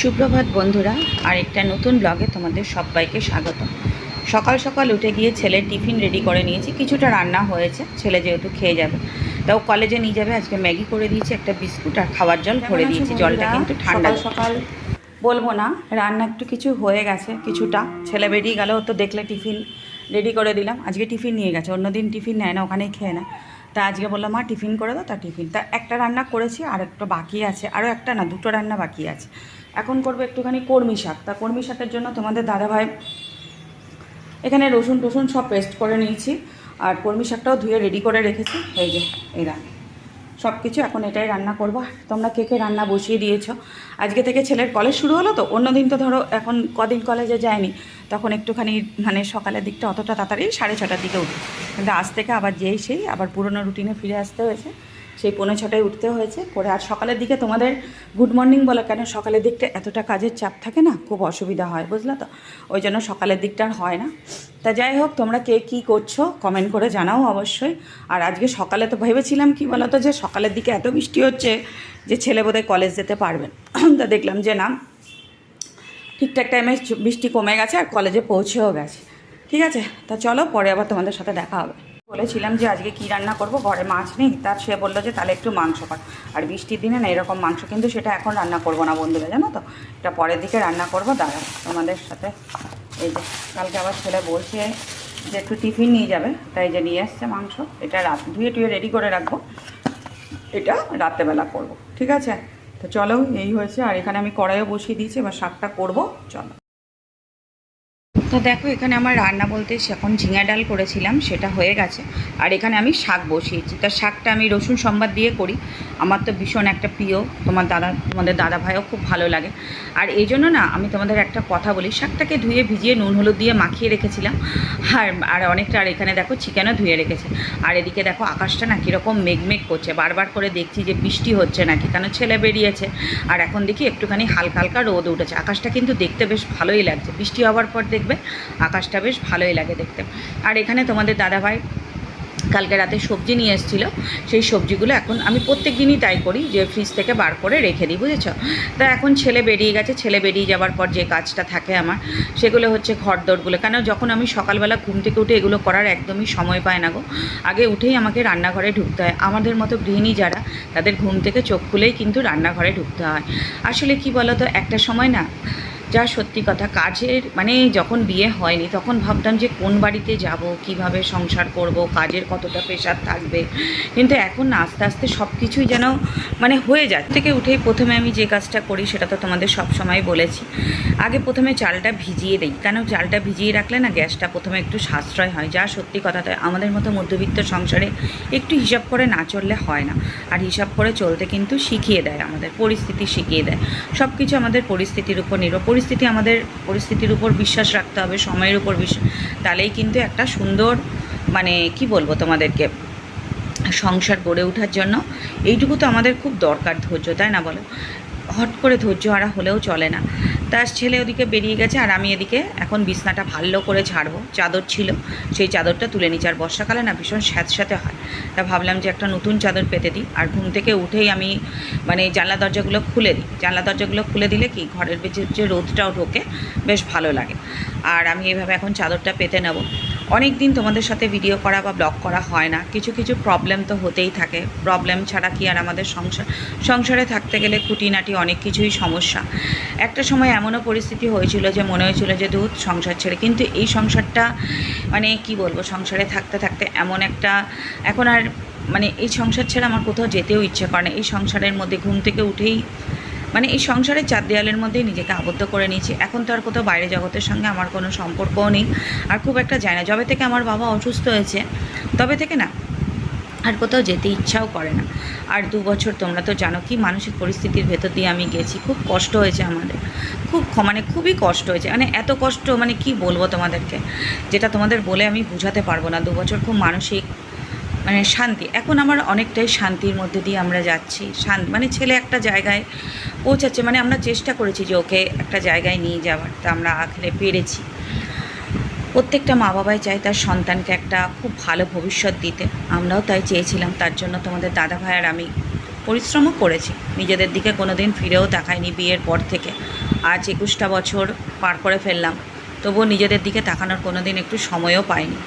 সুপ্রভাত বন্ধুরা আর একটা নতুন ব্লগে তোমাদের সবাইকে স্বাগত সকাল সকাল উঠে গিয়ে ছেলের টিফিন রেডি করে নিয়েছি কিছুটা রান্না হয়েছে ছেলে যেহেতু খেয়ে যাবে। তাও কলেজে নিয়ে যাবে আজকে ম্যাগি করে দিয়েছি একটা বিস্কুট আর খাওয়ার জল ভরে দিয়েছি জলটা কিন্তু ঠান্ডা সকাল বলব না রান্না একটু কিছু হয়ে গেছে কিছুটা। ছেলে বেরিয়ে গেল তো দেখলে টিফিন রেডি করে দিলাম আজকে টিফিন নিয়ে গেছে অন্যদিন টিফিন নেয় না ওখানেই খেয়ে না তা আজকে বললাম, মা, টিফিন করে দাও, তা টিফিন। তা একটা রান্না করেছি, আর একটা বাকি আছে আরও একটা না, দুটো রান্না বাকি আছে। এখন করব একটুখানি কর্মি শাক। তা কর্মি শাকের জন্য তোমাদের দাদাভাই এখানে রসুন টসুন সব পেস্ট করে নিয়েছি, আর কর্মি শাকটাও ধুয়ে রেডি করে রেখেছি। এই যে রান্না। সব কিছু এখন এটাই রান্না করব। তোমরা কে কে রান্না বসিয়ে দিয়েছ? আজকে থেকে ছেলের কলেজ শুরু হলো তো, অন্যদিন তো ধরো এখন কদিন কলেজে যায়নি, তখন একটুখানি মানে সকালের দিকটা অতটা তাড়াতাড়ি সাড়ে ছটার দিকে উঠি। কিন্তু আজ থেকে আবার যেই সেই, আবার পুরনো রুটিনে ফিরে আসতে হয়েছে। সেই পৌনে ছটায় উঠতে হয়েছে। করে আর সকালের দিকে তোমাদের গুড মর্নিং বলো কেন, সকালের দিকটা এতটা কাজের চাপ থাকে না? খুব অসুবিধা হয়, বুঝলা তো? ওই জন্য সকালের দিকটা আর হয় না। তা যাই হোক, তোমরা কে কী করছ কমেন্ট করে জানাও অবশ্যই। আর আজকে সকালে তো ভেবেছিলাম কি বলো তো, যে সকালের দিকে এত বৃষ্টি হচ্ছে যে ছেলে বোধহয় কলেজ যেতে পারবেন তা দেখলাম যে না, ঠিকঠাক টাইমে বৃষ্টি কমে গেছে আর কলেজে পৌঁছেও গেছে। ঠিক আছে? তা চলো পরে আবার তোমাদের সাথে দেখা হবে। বলেছিলাম যে আজকে কী রান্না করব, ঘরে মাছ নেই তার সে বলল যে তাহলে একটু মাংস কর। আর বৃষ্টির দিনে না এরকম মাংস কিন্তু সেটা এখন রান্না করব না বন্ধুরা, জানো তো? এটা পরের দিকে রান্না করব দাঁড়া তোমাদের সাথে এই যে কালকে আবার ছেলে বলছে যে একটু টিফিন নিয়ে যাবে, তাই যে নিয়ে আসছে মাংস। এটা রাত ধুয়ে টুয়ে রেডি করে রাখব। এটা রাত্রেবেলা করব, ঠিক আছে? তো চলো, এই হয়েছে। আর এখানে আমি কড়াইও বসিয়ে দিয়েছি, এবার শাকটা করব, চলো। তো দেখো, এখানে আমার রান্না বলতে এখন ঝিঙা ডাল করেছিলাম, সেটা হয়ে গেছে। আর এখানে আমি শাক বসিয়েছি। তা শাকটা আমি রসুন সম্বাদ দিয়ে করি। আমার তো ভীষণ একটা প্রিয়। তোমার দাদা, তোমাদের দাদা ভাইও খুব ভালো লাগে। আর এই জন্য না, আমি তোমাদের একটা কথা বলি। শাকটাকে ধুয়ে ভিজিয়ে নুন, হলুদ দিয়ে মাখিয়ে রেখেছিলাম। আর আর অনেকটা, আর এখানে দেখো চিকেনও ধুয়ে রেখেছে। আর এদিকে দেখো আকাশটা না কীরকম মেঘমেঘ করছে। বারবার করে দেখছি যে বৃষ্টি হচ্ছে নাকি, কেন ছেলে বেরিয়েছে। আর এখন দেখি একটুখানি হালকা হালকা রোদ উঠেছে। আকাশটা কিন্তু দেখতে বেশ ভালোই লাগছে। বৃষ্টি হওয়ার পর দেখবে আকাশটা বেশ ভালোই লাগে দেখতে। আর এখানে তোমাদের দাদাভাই কালকে রাতে সবজি নিয়ে এসেছিল। সেই সবজিগুলো এখন আমি প্রত্যেক দিনই তাই করি যে ফ্রিজ থেকে বার করে রেখে দিই, বুঝেছ? তা এখন ছেলে বেরিয়ে গেছে, ছেলে বেরিয়ে যাওয়ার পর যে কাজটা থাকে আমার, সেগুলো হচ্ছে ঘর দৌড়গুলো কেন যখন আমি সকালবেলা ঘুম থেকে উঠে এগুলো করার একদমই সময় পায় না গো, আগে উঠেই আমাকে রান্নাঘরে ঢুকতে হয়। আমাদের মতো গৃহিণী যারা, তাদের ঘুম থেকে চোখ খুলেই কিন্তু রান্নাঘরে ঢুকতে হয়। আসলে কি বলো তো একটা সময় না যা সত্যি কথা, কাজের মানে যখন বিয়ে হয়নি, তখন ভাবতাম যে কোন বাড়িতে যাব, কীভাবে সংসার করব, কাজের কতটা প্রেশার থাকবে। কিন্তু এখন আস্তে আস্তে সব কিছুই যেন মানে হয়ে যায়। থেকে উঠেই প্রথমে আমি যে কাজটা করি, সেটা তো তোমাদের সব সময় বলেছি। আগে প্রথমে চালটা ভিজিয়ে দিই। কেন চালটা ভিজিয়ে রাখলে না গ্যাসটা প্রথমে একটু সাশ্রয় হয়। যা সত্যি কথা তাই আমাদের মতো মধ্যবিত্ত সংসারে একটু হিসাব করে না চললে হয় না। আর হিসাব করে চলতে কিন্তু শিখিয়ে দেয় আমাদের, পরিস্থিতি শিখিয়ে দেয়। সব কিছু আমাদের পরিস্থিতির উপর নির্ভর। পরিস্থিতি আমাদের পরিস্থিতির উপর বিশ্বাস রাখতে হবে, সময়ের উপর বিশ্বাস তাহলেই কিন্তু একটা সুন্দর মানে কি বলব তোমাদেরকে, সংসার গড়ে ওঠার জন্য এইটুকু তো আমাদের খুব দরকার ধৈর্য, তাই না বলো? হট করে ধৈর্য হারা হলেও চলে না। তার ছেলে ওদিকে বেরিয়ে গেছে আর আমি এদিকে এখন বিছনাটা ভালো করে ছাড়বো চাদর ছিল, সেই চাদরটা তুলে নিচ্ছি। আর বর্ষাকালে না ভীষণ স্যাঁতস্যাঁতে হয়। তা ভাবলাম যে একটা নতুন চাদর পেতে দিই। আর ঘুম থেকে উঠেই আমি মানে জানলা দরজাগুলো খুলে দিই। জানলা দরজাগুলো খুলে দিলে কি ঘরের ভেতর যে রোদটাও ঢোকে, বেশ ভালো লাগে। আর আমি এভাবে এখন চাদরটা পেতে নেব। অনেক দিন তোমাদের সাথে ভিডিও করা বা ব্লগ করা হয় না। কিছু কিছু প্রবলেম তো হতেই থাকে। প্রবলেম ছাড়া কি আর আমাদের সংসার, সংসারে থাকতে গেলে খুঁটিনাটি অনেক কিছুই সমস্যা। একটা সময় এমনও পরিস্থিতি হয়েছিল যে, মনে হয়েছিল যে, দুধ সংসার ছেড়ে কিন্তু এই সংসারটা মানে কি বলব, সংসারে থাকতে থাকতে এমন একটা, এখন আর মানে এই সংসার ছেড়ে আমার কোথাও যেতেও ইচ্ছে করে না। এই সংসারের মধ্যে ঘুম থেকে উঠেই মানে এই সংসারের চার দেয়ালের মধ্যেই নিজেকে আবদ্ধ করে নিয়েছি। এখন তো আর কোথাও বাইরে জগতের সঙ্গে আমার কোনো সম্পর্কও নেই। আর খুব একটা যায় না। যবে থেকে আমার বাবা অসুস্থ হয়েছে, তবে থেকে না, আর কোথাও যেতে ইচ্ছাও করে না। আর দু বছর তোমরা তো জানো কি মানসিক পরিস্থিতির ভেতর দিয়ে আমি গেছি। খুব কষ্ট হয়েছে আমাদের। খুব মানে খুবই কষ্ট হয়েছে। মানে এত কষ্ট মানে কি বলব তোমাদেরকে? যেটা তোমাদের বলে আমি বোঝাতে পারব না। দু বছর খুব মানসিক মানে শান্তি। এখন আমার অনেকটাই শান্তির মধ্যে দিয়ে আমরা যাচ্ছি। শান্তি মানে ছেলে একটা জায়গায় পৌঁছাচ্ছে মানে আমরা চেষ্টা করেছি যে ওকে একটা জায়গায় নিয়ে যাওয়ার। তা আমরা আখলে পেরেছি। প্রত্যেকটা মা বাবাই চায় তার সন্তানকে একটা খুব ভালো ভবিষ্যৎ দিতে। আমরাও তাই চেয়েছিলাম, তার জন্য তোমাদের দাদা ভাই আর আমি পরিশ্রমও করেছি। নিজেদের দিকে কোনো দিন ফিরেও দেখায়নি বিয়ের পর থেকে। আজ একুশটা বছর পার করে ফেললাম। তবুও নিজেদের দিকে তাকানোর কোনো দিন একটু সময়ও পাইনি।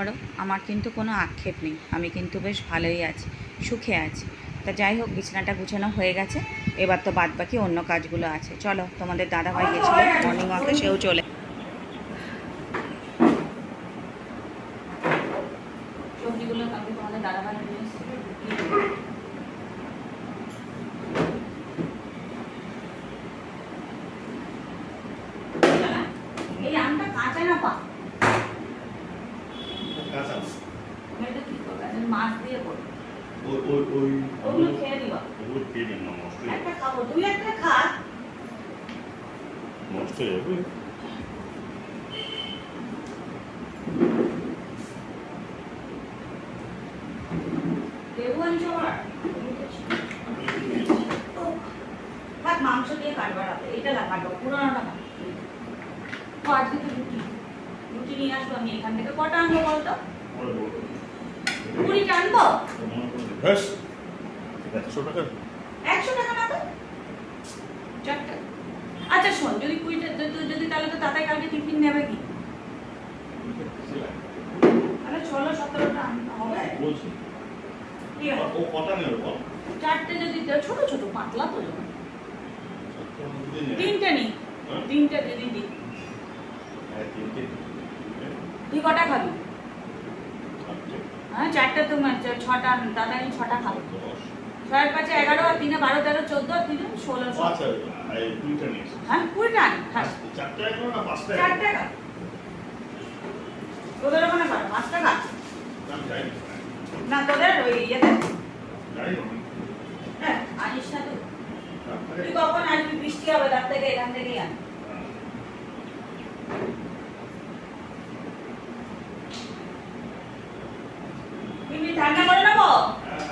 করো, আমার কিন্তু কোনো আক্ষেপ নেই। আমি কিন্তু বেশ ভালোই আছি, সুখে আছি। তা যাই হোক, বিছানাটা গুছানো হয়ে গেছে। এবার তো বাদ বাকি অন্য কাজগুলো আছে। চলো, তোমাদের দাদাভাই গেছিল মর্নিং ওয়াকে সেও চলে। এই আমটা কাঁচা না পা কাঁচা এটা কি করবে এটা মাছ দিয়ে করবে ওই ওই ওই ওগুলো খেয়ে দিবা ওগুলো খেয়ে নিন না নষ্ট একটা খাব তুই একটা খা। নষ্ট হয়ে যাবে? লেবু আনছো আবার থাক মাংস দিয়ে কাটবার হবে এটা কাটবো পুরোনোটা আজকে তো রুটি। রুটি নিয়ে আসব আমি এখান থেকে। কটা আনব বলতো? কুড়িটা আনব? মনে একশো টাকা। একশো টাকা না তো? আচ্ছা শোন যদি কুড়িটা যদি তাহলে তো তাতাই কালকে টিফিন নেবে কি? তাহলে ষোলো সতেরোটা হবে। বলছি। ও কটা নেবে বল? চারটে যদি ছোট ছোট পাতলা তো। তিনটে নি। হ্যাঁ? তিনটে যদি দিই হ্যাঁ, তুই কটা খাবি? হ্যাঁ চারটে তো মা- ছটা দাদা আমি ছটা খাব। ছয়ের পাঁচে এগারো আর তিনে বারো তেরো চোদ্দ আর তিনে ষোলো আচ্ছা। হ্যাঁ কুড়িটা আনি হ্যাঁ। চারটে এগুলো না পাঁচটা চার টাকা তোদের ওখানে কর পাঁচ টাকা না। তোদের ওই ইয়েতে। হ্যাঁ আনিস না তুই তুই কখন আসবি বৃষ্টি হবে তার থেকে এখান থেকেই আন তুমি ঠান্ডা করে নেব হ্যাঁ,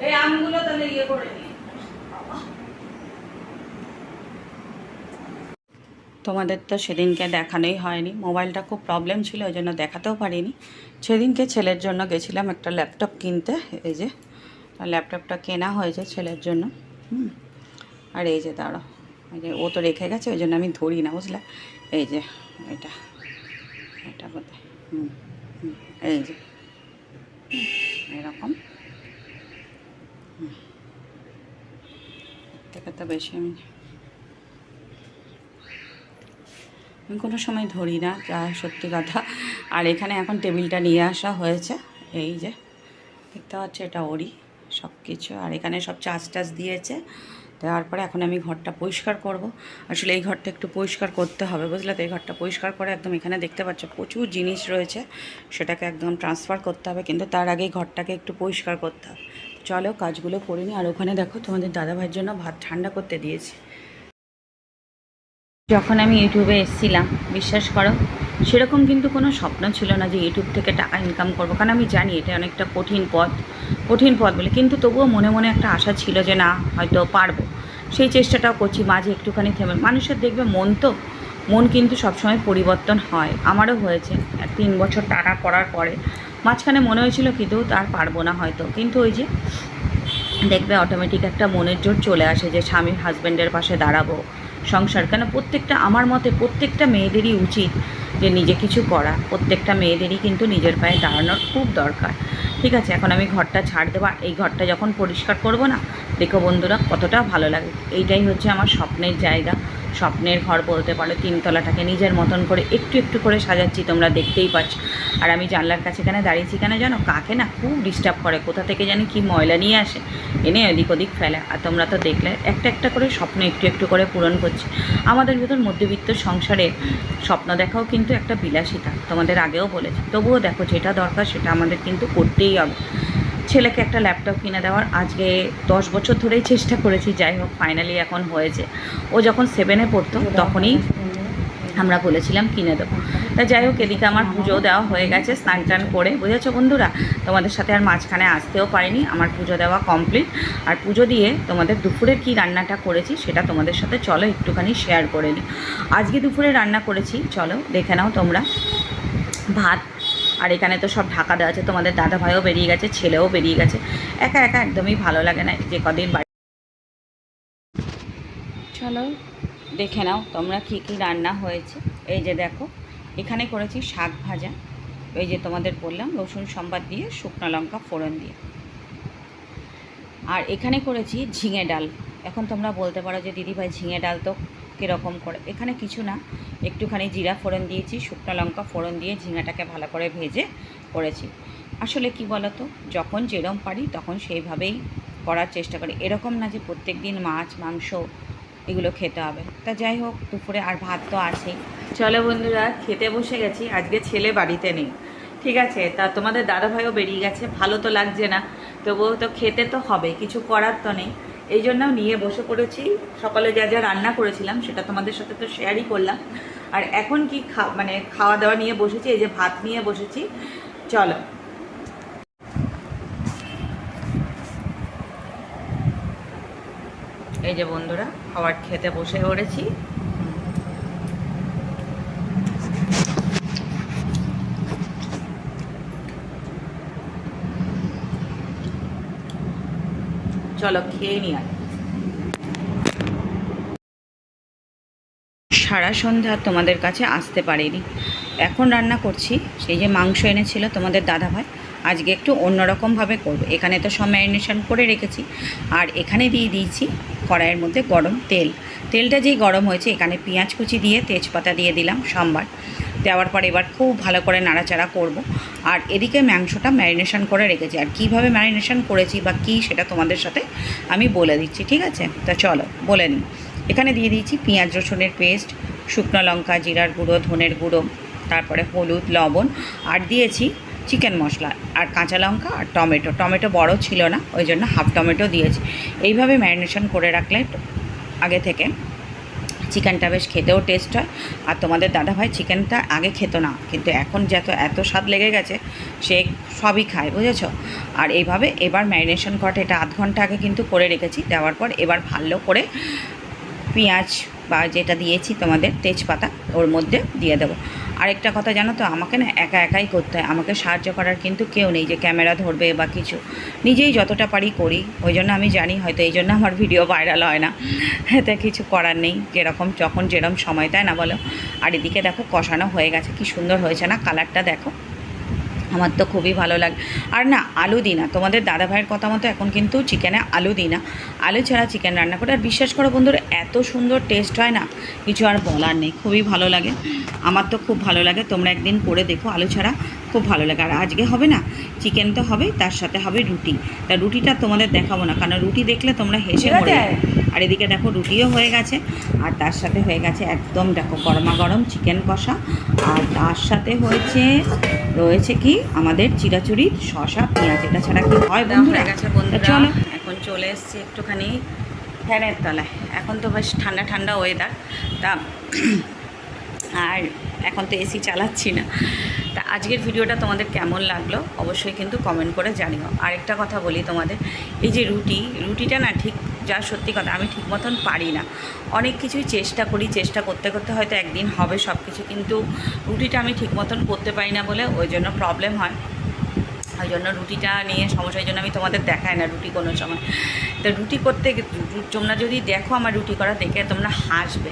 এই আমগুলো তাহলে ইয়ে করে নিয়ে তোমাদের তো সেদিনকে দেখানোই হয়নি। মোবাইলটা খুব প্রবলেম ছিল, ওই জন্য দেখাতেও পারিনি। সেদিনকে ছেলের জন্য গেছিলাম একটা ল্যাপটপ কিনতে, এই যে ল্যাপটপটা কেনা হয়েছে ছেলের জন্য। হুম, আর এই যে দাঁড়ো এই যে ও তো রেখে গেছে, ওই জন্য আমি ধরি না, বুঝলে? এই যে, এটা এটা কোথায়? হুম এই যে এরকম। থেকে তো বেশি আমি আমি কোনো সময় ধরি না, যা সত্যি কথা। আর এখানে এখন টেবিলটা নিয়ে আসা হয়েছে, এই যে, দেখতে পাচ্ছি এটা ওরই সব কিছু আর এখানে সব চাষ টাচ দিয়েছে, দেওয়ার পরে এখন আমি ঘরটা পরিষ্কার করব। আসলে এই ঘরটা একটু পরিষ্কার করতে হবে, বুঝলে তো? এই ঘরটা পরিষ্কার করে একদম এখানে দেখতে পাচ্ছ প্রচুর জিনিস রয়েছে, সেটাকে একদম ট্রান্সফার করতে হবে। কিন্তু তার আগে ঘরটাকে একটু পরিষ্কার করতে হবে। চলো, কাজগুলো করে আর ওখানে দেখো তোমাদের দাদাভাইয়ের জন্য ভাত ঠান্ডা করতে দিয়েছি। যখন আমি ইউটিউবে এসেছিলাম, বিশ্বাস করো, সেরকম কিন্তু কোনো স্বপ্ন ছিল না যে ইউটিউব থেকে টাকা ইনকাম করব। কারণ আমি জানি এটা অনেকটা কঠিন পথ কঠিন পথ বলে। কিন্তু তবুও মনে মনে একটা আশা ছিল যে না, হয়তো পারব। সেই চেষ্টাটাও করছি, মাঝে একটুখানি থেমে। মানুষের দেখবে মন তো, মন কিন্তু সবসময় পরিবর্তন হয়। আমারও হয়েছে। তিন বছর টানা করার পরে মাঝখানে মনে হয়েছিল কিন্তু তার পারব না হয়তো। কিন্তু ওই যে দেখবে অটোমেটিক একটা মনের জোর চলে আসে যে স্বামীর হাজব্যান্ডের পাশে দাঁড়াবো। সংসার। কেন? প্রত্যেকটা আমার মতে প্রত্যেকটা মেয়েদেরই উচিত যে নিজে কিছু করা, প্রত্যেকটা মেয়েদেরই কিন্তু নিজের পায়ে দাঁড়ানোর খুব দরকার। ঠিক আছে, এখন আমি ঘরটা ছাড় দেবো এই ঘরটা যখন পরিষ্কার করব না, দেখো বন্ধুরা কতটা ভালো লাগে। এইটাই হচ্ছে আমার স্বপ্নের জায়গা। স্বপ্নের ঘর বলতে পারো, তিনতলাটাকে নিজের মতন করে একটু একটু করে সাজাচ্ছি, তোমরা দেখতেই পাচ্ছ। আর আমি জানলার কাছে এখানে দাঁড়িয়েছি কেন জানো? কাকে না খুব ডিস্টার্ব করে, কোথা থেকে জানি কি ময়লা নিয়ে আসে, এনে ওদিক ওদিক ফেলে। আর তোমরা তো দেখলে, একটা একটা করে স্বপ্ন একটু একটু করে পূরণ করছি। আমাদের ভেতর মধ্যবিত্ত সংসারে স্বপ্ন দেখাও কিন্তু একটা বিলাসিতা তোমাদের আগেও বলেছি। তবুও দেখো যেটা দরকার সেটা আমাদের কিন্তু করতেই হবে। ছেলেকে একটা ল্যাপটপ কিনে দেওয়ার আজকে দশ বছর ধরেই চেষ্টা করেছি যাই হোক ফাইনালি এখন হয়েছে। ও যখন সেভেনে পড়তো তখনই আমরা বলেছিলাম কিনে দেবো। তা যাই হোক, এদিকে আমার পুজো দেওয়া হয়ে গেছে, স্নান টান করে। বুঝেছ বন্ধুরা? তোমাদের সাথে আর মাঝখানে আসতেও পারিনি, আমার পুজো দেওয়া কমপ্লিট আর পুজো দিয়ে তোমাদের দুপুরের কি রান্নাটা করেছি, সেটা তোমাদের সাথে চলো, একটুখানি শেয়ার করে নিই। আজকে দুপুরে রান্না করেছি, চলো, দেখে নাও তোমরা। ভাত, আর এখানে তো সব ঢাকা দেওয়া আছে, তোমাদের দাদা ভাইও বেরিয়ে গেছে, ছেলেও বেরিয়ে গেছে। একা একা একদমই ভালো লাগে না যে কদিন বাড়ি চলো, দেখে নাও তোমরা কী কী রান্না হয়েছে। এই যে দেখো এখানে করেছি শাক ভাজা। ওই যে তোমাদের বললাম, রসুন সম্বাদ দিয়ে, শুকনো লঙ্কা ফোড়ন দিয়ে। আর এখানে করেছি ঝিঙে ডাল। এখন তোমরা বলতে পারো যে দিদিভাই ঝিঙে ডাল তো কীরকম করে? এখানে কিছু না। একটুখানি জিরা ফোড়ন দিয়েছি, শুকনো লঙ্কা ফোড়ন দিয়ে ঝিঙেটাকে ভালো করে ভেজে করেছি। আসলে কি বলতো, যখন যেরম পারি তখন সেইভাবেই করার চেষ্টা করি। এরকম না যে প্রত্যেক দিন মাছ, মাংস এগুলো খেতে হবে। তা যাই হোক, দুপুরে আর ভাত তো আসেই চলো বন্ধুরা, খেতে বসে গেছি। আজকে ছেলে বাড়িতে নেই। ঠিক আছে? তা তোমাদের দাদাভাইও বেরিয়ে গেছে। ভালো তো লাগছে না। তবুও তো খেতে তো হবে, কিছু করার তো নেই। এই জন্য নিয়ে বসে পড়েছি। সকালে যা যা রান্না করেছিলাম, সেটা তোমাদের সাথে তো শেয়ারই করলাম। আর এখন কি খা মানে খাওয়া দাওয়া নিয়ে বসেছি, এই যে ভাত নিয়ে বসেছি। চলো। এই যে বন্ধুরা, খাবার খেতে বসে পড়েছি। চলো খেয়ে নি আর। সারা সন্ধ্যা তোমাদের কাছে আসতে পারিনি। এখন রান্না করছি, সেই যে মাংস এনেছিল তোমাদের দাদাভাই, আজকে একটু অন্যরকমভাবে করব। এখানে তো সব ম্যারিনেশন করে রেখেছি। আর এখানে দিয়ে দিয়েছি কড়াইয়ের মধ্যে গরম তেল। তেলটা যেই গরম হয়েছে, এখানে পেঁয়াজ কুচি দিয়ে তেজপাতা দিয়ে দিলাম, সম্বার। দেওয়ার পর এবার খুব ভালো করে নাড়াচাড়া করব। আর এদিকে মাংসটা ম্যারিনেশন করে রেখেছি। আর কীভাবে ম্যারিনেশন করেছি বা কী সেটা তোমাদের সাথে আমি বলে দিচ্ছি, ঠিক আছে? তা চলো, বলে নিই। এখানে দিয়ে দিয়েছি পেঁয়াজ, রসুনের পেস্ট, শুকনো লঙ্কা, জিরার গুঁড়ো, ধনের গুঁড়ো, তারপরে হলুদ, লবণ। আর দিয়েছি চিকেন মশলা আর কাঁচা লঙ্কা আর টমেটো। টমেটো বড় ছিল না, ওই জন্য হাফ টমেটো দিয়েছি। এইভাবে ম্যারিনেশন করে রাখলে আগে থেকে চিকেনটা বেশ খেতেও টেস্ট হয়। আর তোমাদের দাদাভাই চিকেনটা আগে খেত না, কিন্তু এখন যত, এত স্বাদ লেগে গেছে, সে সবই খায়, বুঝেছ? আর এইভাবে এবার ম্যারিনেশন করাটা, এটা আধ ঘণ্টা আগে কিন্তু করে রেখেছি, দেওয়ার পর এবার ভালো করে পেঁয়াজ বা যেটা দিয়েছি তোমাদের তেজপাতা, ওর মধ্যে দিয়ে দেবো। আরেকটা কথা জানো তো, আমাকে না একা একাই করতে হয়। আমাকে সাহায্য করার কিন্তু কেউ নেই যে ক্যামেরা ধরবে বা কিছু। নিজেই যতটা পারি করি। ওই জন্য আমি জানি, হয়তো এই জন্য আমার ভিডিও ভাইরাল হয় না। এতে কিছু করার নেই, যেরকম যখন যেরকম সময়, তাই না বলো? আর এদিকে দেখো, কষানো হয়ে গেছে। কি সুন্দর হয়েছে না? কালারটা দেখো। আমার তো খুবই ভালো লাগে, আর না, আলু দিই না। তোমাদের দাদা ভাইয়ের কথা মতো এখন কিন্তু চিকেনে আলু দিই না। আলু ছাড়া চিকেন রান্না করে, আর বিশ্বাস করো বন্ধুরা, এত সুন্দর টেস্ট হয় না, কিছু আর বলার নেই, খুবই ভালো লাগে। আমার তো খুব ভালো লাগে, তোমরা একদিন করে দেখো আলু ছাড়া। খুব ভালো লাগে। আর আজকে হবে না চিকেন তো হবেই তার সাথে হবে রুটি। তা রুটিটা তোমাদের দেখাবো না কারণ রুটি দেখলে তোমরা হেসে মরে আর এদিকে দেখো রুটিও হয়ে গেছে আর তার সাথে হয়ে গেছে একদম দেখো গরমা গরম চিকেন কষা। আর তার সাথে হয়েছে রয়েছে কি আমাদের চিরাচুরি শশা পেঁয়াজ এটা ছাড়া কি হয় বন্ধুরা? চলো। এখন চলে এসছি একটুখানি ফ্যানের তলায়। এখন তো বেশ ঠান্ডা ঠান্ডা ওয়েদার তা আর এখন তো এসি চালাচ্ছি না। তা আজকের ভিডিওটা তোমাদের কেমন লাগল অবশ্যই কিন্তু কমেন্ট করে জানিও। আরেকটা কথা বলি তোমাদের, এই যে রুটি, রুটিটা না ঠিক যা সত্যি কথা আমি ঠিক মতন পারি না। অনেক কিছুই চেষ্টা করি, চেষ্টা করতে করতে হয়তো একদিন হবে সব কিছু কিন্তু রুটিটা আমি ঠিক মতন করতে পারি না বলে ওই জন্য প্রবলেম হয়। ওই জন্য। রুটিটা নিয়ে সমস্যার জন্য আমি তোমাদের দেখাই না রুটি কোনো সময়। তো রুটি করতে তোমরা যদি দেখো আমার রুটি করা দেখে তোমরা হাসবে।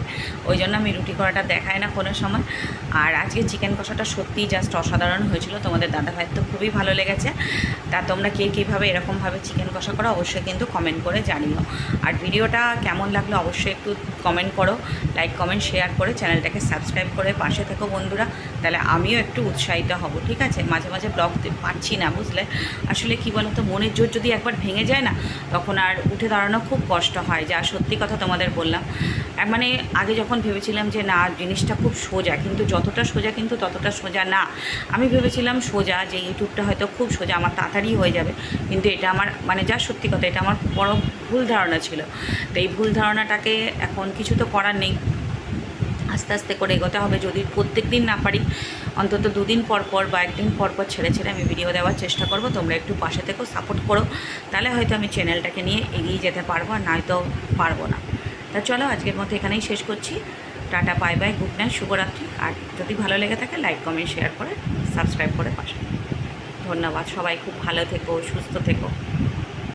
ওই জন্য আমি রুটি করাটা দেখাই না কোনো সময়। আর আজকে চিকেন কষাটা সত্যিই জাস্ট অসাধারণ হয়েছিল। তোমাদের দাদা ভাইয়ের তো খুবই ভালো লেগেছে। তা তোমরা কে কীভাবে এরকমভাবে চিকেন কষা করো অবশ্যই কিন্তু কমেন্ট করে জানিও। আর ভিডিওটা কেমন লাগল অবশ্যই একটু কমেন্ট করো। লাইক কমেন্ট শেয়ার করে চ্যানেলটাকে সাবস্ক্রাইব করে পাশে থেকো বন্ধুরা। তাহলে আমিও একটু উৎসাহিত হব, ঠিক আছে? মাঝে মাঝে ব্লগ পাচ্ছি না বুঝলে। আসলে কি বলো তো মনের জোর যদি একবার ভেঙে যায় না, তখন আর উঠে দাঁড়ানো খুব কষ্ট হয়, যা সত্যি কথা তোমাদের বললাম। মানে আগে যখন ভেবেছিলাম যে না, জিনিসটা খুব সোজা, কিন্তু যতটা সোজা কিন্তু ততটা সোজা না। আমি ভেবেছিলাম সোজা, যে ইউটিউবটা হয়তো খুব সোজা, আমার তাড়াতাড়ি হয়ে যাবে, কিন্তু এটা আমার মানে যা সত্যি কথা, এটা আমার বড় ভুল ধারণা ছিল। তো এই ভুল ধারণাটাকে এখন কিছু তো করার নেই। আস্তে আস্তে করে এগোতে হবে, যদি প্রত্যেক দিন না পারি অন্তত দুদিন পর পর বা একদিন পর পর ছেড়ে ছেড়ে আমি ভিডিও দেওয়ার চেষ্টা করব। তোমরা একটু পাশে থেকেও সাপোর্ট করো। তাহলে হয়তো আমি চ্যানেলটাকে নিয়ে এগিয়ে যেতে পারব আর নয়তো পারব না। তা চলো, আজকের মতো এখানেই শেষ করছি। Tata bye bye good night শুভরাত্রি। আর যদি ভালো লেগে থাকে লাইক কমেন্ট শেয়ার করে সাবস্ক্রাইব করে পাশে। ধন্যবাদ সবাই, খুব ভালো থেকো, সুস্থ থেকো।